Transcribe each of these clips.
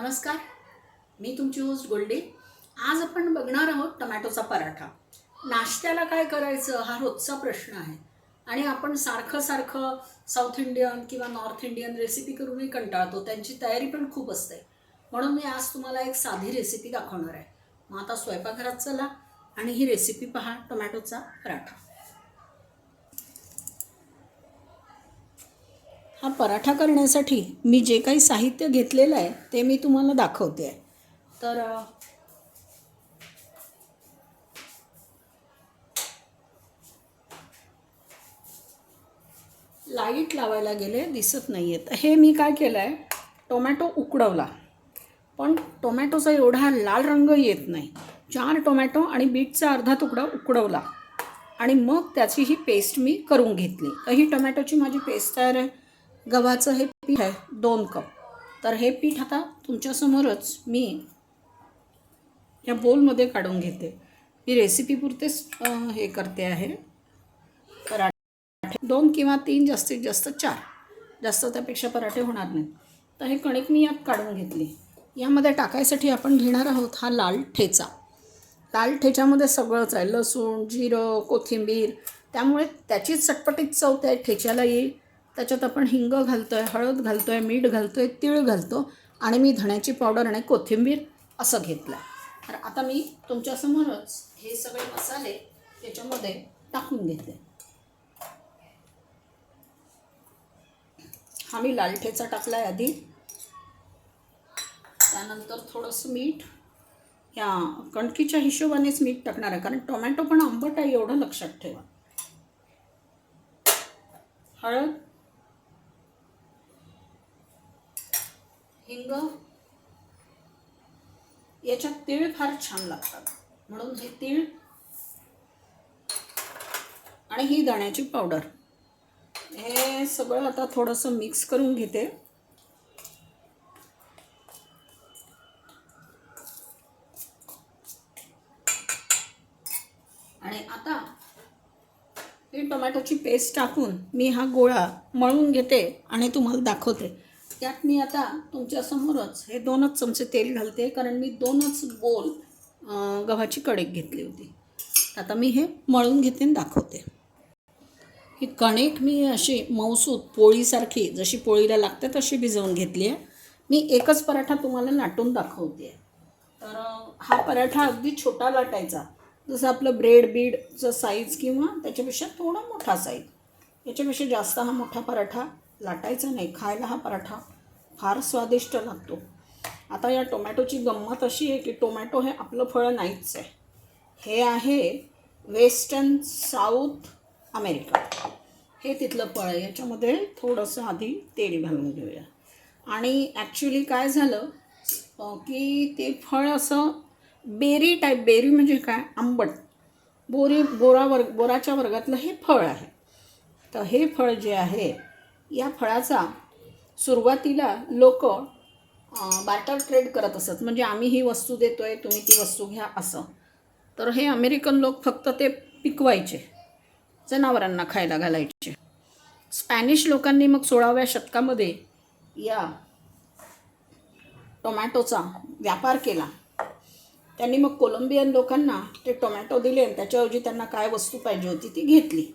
नमस्कार मी तुमची होस्ट गोल्डे. आज आपण बघणार आहोत टमॅटोचा पराठा. नाश्त्याला काय करायचं हा रोजचा प्रश्न आहे. आणि आपण सारखं सारखं साऊथ इंडियन किंवा नॉर्थ इंडियन रेसिपी करूनही कंटाळतो. त्यांची तयारी पण खूप असते. म्हणून मी आज तुम्हाला एक साधी रेसिपी दाखवणार आहे. मग आता स्वयंपाकघरात चला आणि ही रेसिपी पहा टोमॅटोचा पराठा. हा पराठा करण्यासाठी मी जे काही साहित्य घेतलेलं आहे ते मी तुम्हाला दाखवते. आहे तर लाइट लावायला गेले दिसत नाही आहेत हे मी काय केलं आहे टोमॅटो उकडवला. पण टोमॅटोचा एवढा लाल रंग येत नाही. चार टोमॅटो आणि बीटचा अर्धा तुकडा उकडवला. आणि मग त्याची ही पेस्ट मी करून घेतली. तर ही टोमॅटोची माझी पेस्ट तयार आहे. गव्हाचं हे पीठ आहे दोन कप. तर हे पीठ आता तुमच्यासमोरच मी या बोलमध्ये काढून घेते. मी रेसिपीपुरतेच पुरतेच हे करते आहे. पराठे दोन किंवा तीन जास्तीत जास्त चार. जास्त त्यापेक्षा पराठे होणार नाहीत. तर हे कणिक मी यात काढून घेतली. यामध्ये टाकायसाठी आपण घेणार आहोत हा लाल ठेचा. लाल ठेच्यामध्ये सगळंच आहे लसूण जिरं कोथिंबीर. त्यामुळे त्याची चटपटीत चव त्या ठेच्याला येईल. त्याच्यात आपण हिंग घालतो आहे हळद घालतो आहे मीठ घालतो आहे तीळ घालतो आणि मी धण्याची पावडर आणि कोथिंबीर असं घेतलं तर आता मी तुमच्यासमोरच हे सगळे मसाले त्याच्यामध्ये टाकून घेते. हा मी लाल ठेचा टाकला आहे आधी. त्यानंतर थोडंसं मीठ. या कणकीच्या हिशोबानेच मीठ टाकणार आहे कारण टोमॅटो पण आंबट आहे एवढं लक्षात ठेवा. हळद हिंग याच्यात तीळ फार छान लागतात. म्हणून हे तीळ आणि ही दाण्याची पावडर. हे सगळं आता थोडंसं मिक्स करून घेते. आणि आता ही टोमॅटोची पेस्ट टाकून मी हा गोळा मळून घेते आणि तुम्हाला दाखवते. त्यात मी आता तुमच्यासमोरच हे दोनच चमचे तेल घालते कारण मी दोनच बोल गव्हाची कणिक घेतली होती. आता मी हे मळून घेते आणि दाखवते. ही कणिक मी अशी मौसूद पोळीसारखी जशी पोळीला लागते तशी भिजवून घेतली आहे. मी एकच पराठा तुम्हाला लाटून दाखवते. तर हा पराठा अगदी छोटा लाटायचा. जसं आपलं ब्रेड बीडचं साईज किंवा त्याच्यापेक्षा थोडा मोठा साईज याच्यापेक्षा जास्त हा मोठा पराठा लाटायचा नाही खायला हा पराठा फार स्वादिष्ट लागतो. आता या टोमॅटोची गंमत अशी आहे की टोमॅटो हे आपलं फळ नाहीच आहे. हे आहे वेस्टर्न साऊथ अमेरिका. हे तिथलं फळ आहे. याच्यामध्ये थोडंसं आधी तेल घालून घेऊया. आणि ॲक्च्युली काय झालं की ते फळ असं बेरी टाईप बेरी म्हणजे काय? आंबट. बोरी बोरा वर्ग बोराच्या वर्गातलं हे फळ आहे. तर हे फळ जे आहे या फळाचा सुरुवातीला लोक बार्टर ट्रेड करत असत. म्हणजे आम्ही ही वस्तू देतो आहे तुम्ही ती वस्तू घ्या असं. तर हे अमेरिकन लोक फक्त ते पिकवायचे जनावरांना खायला घालायचे. स्पॅनिश लोकांनी मग सोळाव्या शतकामध्ये या टोमॅटोचा व्यापार केला. त्यांनी मग कोलंबियन लोकांना ते टोमॅटो दिले आणि त्याच्याऐवजी त्यांना काय वस्तू पाहिजे होती ती घेतली.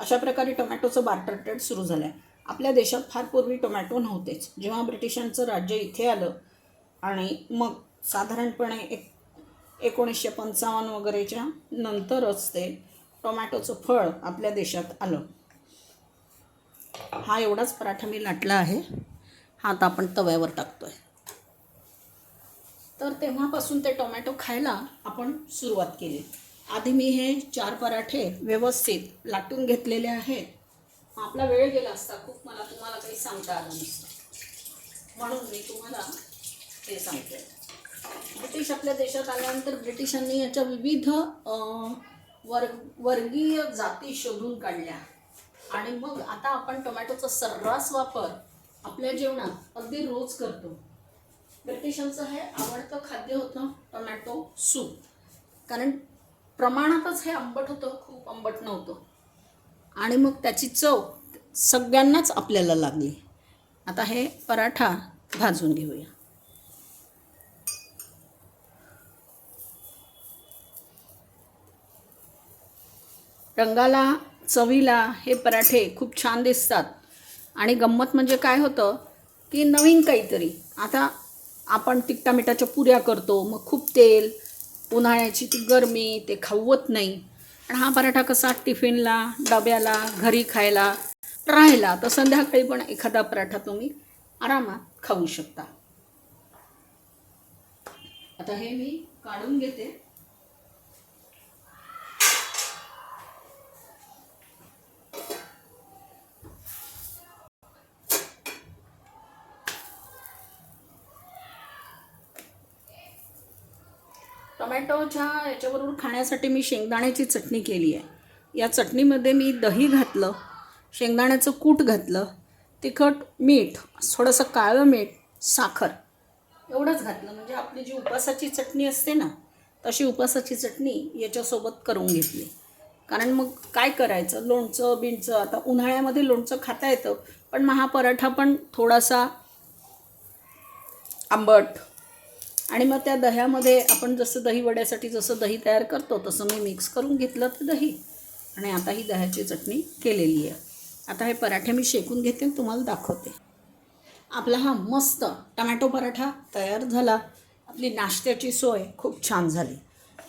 अशा प्रकारे टोमॅटोचं बार्टर ट्रेड सुरू झालं आहे आपल्या देशात फार पूर्वी टोमॅटो नव्हतेच. जेव्हा ब्रिटिशांचं राज्य इथे आलं आणि मग साधारणपणे एक एकोणीसशे पंचावन्न वगैरेच्या नंतरच ते टोमॅटोचं फळ आपल्या देशात आलं. हा एवढाच पराठा मी लाटला आहे. हा आता आपण तव्यावर टाकतो आहे तर तेव्हापासून ते टोमॅटो खायला आपण सुरुवात केली. आधी मी हे चार पराठे व्यवस्थित लाटून घेतलेले आहेत. आपला वेळ गेला असता खूप मला तुम्हाला काही सांगता आलं नसतं. म्हणून मी तुम्हाला हे सांगते. ब्रिटिश आपल्या देशात आल्यानंतर ब्रिटिशांनी याच्या विविध वर्ग वर्गीय जाती शोधून काढल्या. आणि मग आता आपण टोमॅटोचा सर्रास वापर आपल्या जेवणात अगदी रोज करतो. ब्रिटिशांचं हे आवडतं खाद्य होतं टोमॅटो सूप. कारण प्रमाणातच हे आंबट होतं खूप आंबट नव्हतं. आणि मग त्याची चव सगळ्यांनाच आपल्याला लागली. आता हे पराठा भाजून घेऊया. रंगाला चवीला हे पराठे खूप छान दिसतात. आणि गंमत म्हणजे काय होतं की नवीन काहीतरी. आता आपण तिखटामिठाच्या पुऱ्या करतो मग खूप तेल उन्हाळ्याची ती गरमी ते खाऊवत नाही. आणि हा पराठा कसा टिफिनला डब्याला घरी खायला राहिला तर संध्याकाळी पण एखादा पराठा तुम्ही आरामात खाऊ शकता. आता हे मी काढून घेते. टोमॅटोच्या याच्याबरोबर खाण्यासाठी मी शेंगदाण्याची चटणी केली आहे. या चटणीमध्ये मी दही घातलं शेंगदाण्याचं कूट घातलं तिखट मीठ थोडंसं काळं मीठ साखर एवढंच घातलं. म्हणजे आपली जी उपासाची चटणी असते ना तशी उपासाची चटणी याच्यासोबत करून घेतली. कारण मग काय करायचं? लोणचं बिणचं आता उन्हाळ्यामध्ये लोणचं खाता येतं पण मग हा पराठा पण थोडासा आंबट आणि मग त्या दह्यामध्ये आपण जसं दही वड्यासाठी जसं दही तयार करतो तसं मी मिक्स करून घेतलं ते दही. आणि आता ही दह्याची चटणी केलेली आहे. आता हे पराठे मी शेकून घेते तुम्हाला दाखवते. आपला हा मस्त टमॅटो पराठा तयार झाला. आपली नाश्त्याची सोय खूप छान झाली.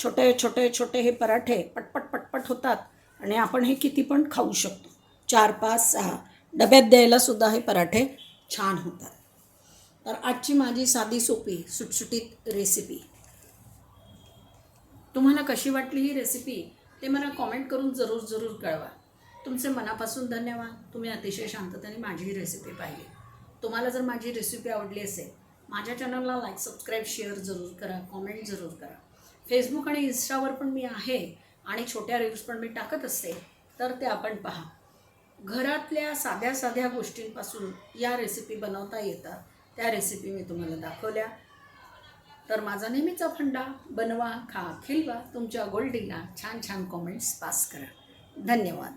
छोटे छोटे छोटे हे पराठे पटपट पटपट होतात आणि आपण हे किती पण खाऊ शकतो. चार पाच सहा डब्यात द्यायला सुद्धा हे पराठे छान होतात. तर आजची माझी साधी सोपी सुटसुटीत रेसिपी तुम्हाला कशी वाटली ही रेसिपी ते मला कॉमेंट करून जरूर जरूर कळवा. तुमचे मनापासून धन्यवाद. तुम्ही अतिशय शांततेने माझी ही रेसिपी पाहिली. तुम्हाला जर माझी रेसिपी आवडली असेल माझ्या चॅनलला लाईक सबस्क्राईब शेअर जरूर करा. कॉमेंट जरूर करा. फेसबुक आणि इन्स्टावर पण मी आहे आणि छोट्या रील्स पण मी टाकत असते तर ते आपण पहा. घरातल्या साध्या साध्या गोष्टींपासून या रेसिपी बनवता येतात. त्या रेसिपी मी तुम्हाला दाखवल्या. तर माझा नेहमीचा फंडा बनवा खा खिलवा. तुमच्या गोल्डीला छान छान कॉमेंट्स पास करा. धन्यवाद.